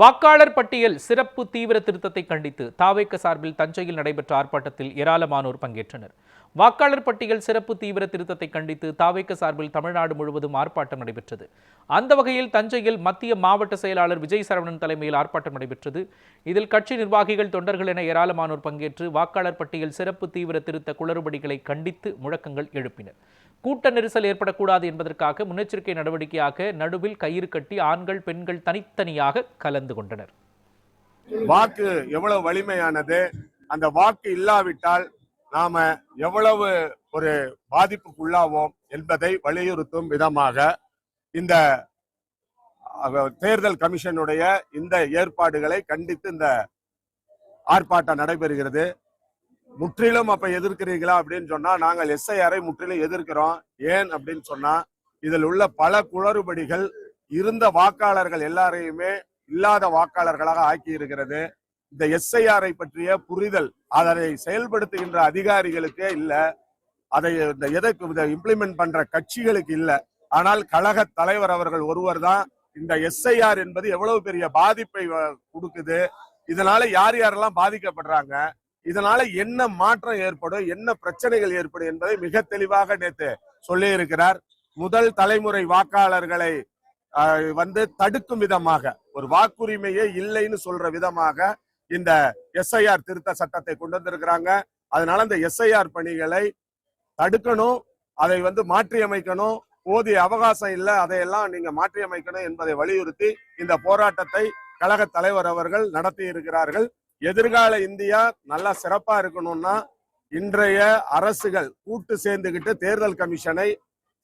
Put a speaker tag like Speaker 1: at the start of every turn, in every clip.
Speaker 1: வாக்காளர் பட்டியல் சிறப்பு தீவிர திருத்தத்தை கண்டித்து தாவேக்க சார்பில் தஞ்சையில் நடைபெற்ற ஆர்ப்பாட்டத்தில் ஏராளமானோர் பங்கேற்றனர். வாக்காளர் பட்டியல் சிறப்பு தீவிர திருத்தத்தை கண்டித்து தாவேக்க சார்பில் தமிழ்நாடு முழுவதும் ஆர்ப்பாட்டம் நடைபெற்றது. அந்த வகையில் தஞ்சையில் மத்திய மாவட்ட செயலாளர் விஜய் சரவணன் தலைமையில் ஆர்ப்பாட்டம் நடைபெற்றது. இதில் கட்சி நிர்வாகிகள் தொண்டர்கள் என ஏராளமானோர் பங்கேற்று வாக்காளர் பட்டியல் சிறப்பு தீவிர திருத்த குளறுபடிகளை கண்டித்து முழக்கங்கள் எழுப்பினர். கூட்ட நெரிசல் ஏற்படக்கூடாது என்பதற்காக முன்னெச்சரிக்கை நடவடிக்கையாக நடுவில் கயிறு கட்டி ஆண்கள் பெண்கள் தனித்தனியாக கலந்து கொண்டனர்.
Speaker 2: வாக்கு எவ்வளவு வலிமையானது? அந்த வாக்கு இல்லாவிட்டால் நாம எவ்வளவு ஒரு பாதிப்புக்குள்ளாவோம் என்பதை வலியுறுத்தும் விதமாக இந்த தேர்தல் கமிஷனுடைய இந்த ஏற்பாடுகளை கண்டித்து இந்த ஆர்ப்பாட்டம் நடைபெறுகிறது. முற்றிலும் அப்ப எதிர்க்கிறீங்களா அப்படின்னு சொன்னா நாங்கள் எஸ்ஐஆரை முற்றிலும் எதிர்க்கிறோம். ஏன் அப்படின்னு சொன்னா இதில் உள்ள பல குளறுபடிகள் இருந்த வாக்காளர்கள் எல்லாரையுமே இல்லாத வாக்காளர்களாக ஆக்கி இருக்கிறது. இந்த எஸ்ஐஆரை பற்றிய புரிதல் அதனை செயல்படுத்துகின்ற அதிகாரிகளுக்கே இல்ல. அதை இந்த எதற்கு இம்ப்ளிமெண்ட் பண்ற கட்சிகளுக்கு இல்ல. ஆனால் கழக தலைவர் அவர்கள் ஒருவர் தான் இந்த எஸ்ஐஆர் என்பது எவ்வளவு பெரிய பாதிப்பை வ- கொடுக்குது. இதனால யார் யாரெல்லாம் பாதிக்கப்படுறாங்க? இதனால என்ன மாற்றம் ஏற்படும்? என்ன பிரச்சனைகள் ஏற்படும் என்பதை மிக தெளிவாக நேற்று சொல்லி இருக்கிறார் முதல் தலைமுறை வாக்காளர்களை ஆஹ், வந்து தடுக்கும் விதமாக ஒரு வாக்குரிமையே இல்லைன்னு சொல்ற விதமாக இந்த எஸ்ஐஆர் திருத்த சட்டத்தை கொண்டு வந்திருக்கிறாங்க. அதனால இந்த எஸ்ஐஆர் பணிகளை தடுக்கணும் அதை வந்து மாற்றி அமைக்கணும் போதிய அவகாசம் இல்லை அதையெல்லாம் நீங்க மாற்றி அமைக்கணும் என்பதை வலியுறுத்தி இந்த போராட்டத்தை கழக தலைவர் அவர்கள் நடத்தி இருக்கிறார்கள். எதிர்கால இந்தியா நல்லா சிறப்பா இருக்கணும்னா இன்றைய அரசுகள் கூட்டு சேர்ந்துகிட்டு தேர்தல் கமிஷனை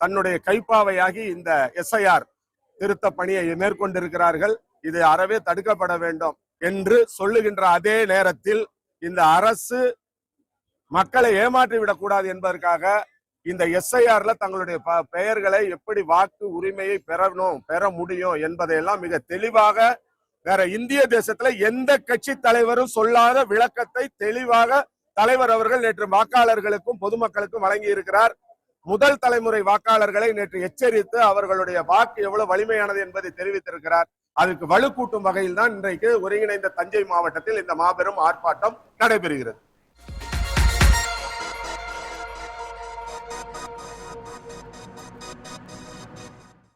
Speaker 2: தன்னுடைய கைப்பாவையாகி இந்த எஸ்ஐஆர் திருத்த பணியை மேற்கொண்டிருக்கிறார்கள். இது அறவே தடுக்கப்பட வேண்டும். என்று சொல்லுகின்ற அதே நேரத்தில் இந்த அரசு மக்களை ஏமாற்றி விடக்கூடாது என்பதற்காக இந்த எஸ்ஐஆர்ல தங்களுடைய ப- பெயர்களை எப்படி வாக்கு உரிமையை பெறணும் பெற முடியும் என்பதையெல்லாம் மிக தெளிவாக வேற இந்திய தேசத்துல எந்த கட்சி தலைவரும் சொல்லாத விளக்கத்தை தெளிவாக தலைவர் அவர்கள் நேற்று வாக்காளர்களுக்கும் பொதுமக்களுக்கும் வழங்கி இருக்கிறார் முதல் தலைமுறை வாக்காளர்களை நேற்று எச்சரித்து அவர்களுடைய வாக்கு எவ்வளவு வலிமையானது என்பதை தெரிவித்திருக்கிறார். அதுக்கு வலுக்கூட்டும் வகையில் தான் இன்றைக்கு ஒருங்கிணைந்த தஞ்சை மாவட்டத்தில் இந்த மாபெரும் ஆர்ப்பாட்டம் நடைபெறுகிறது.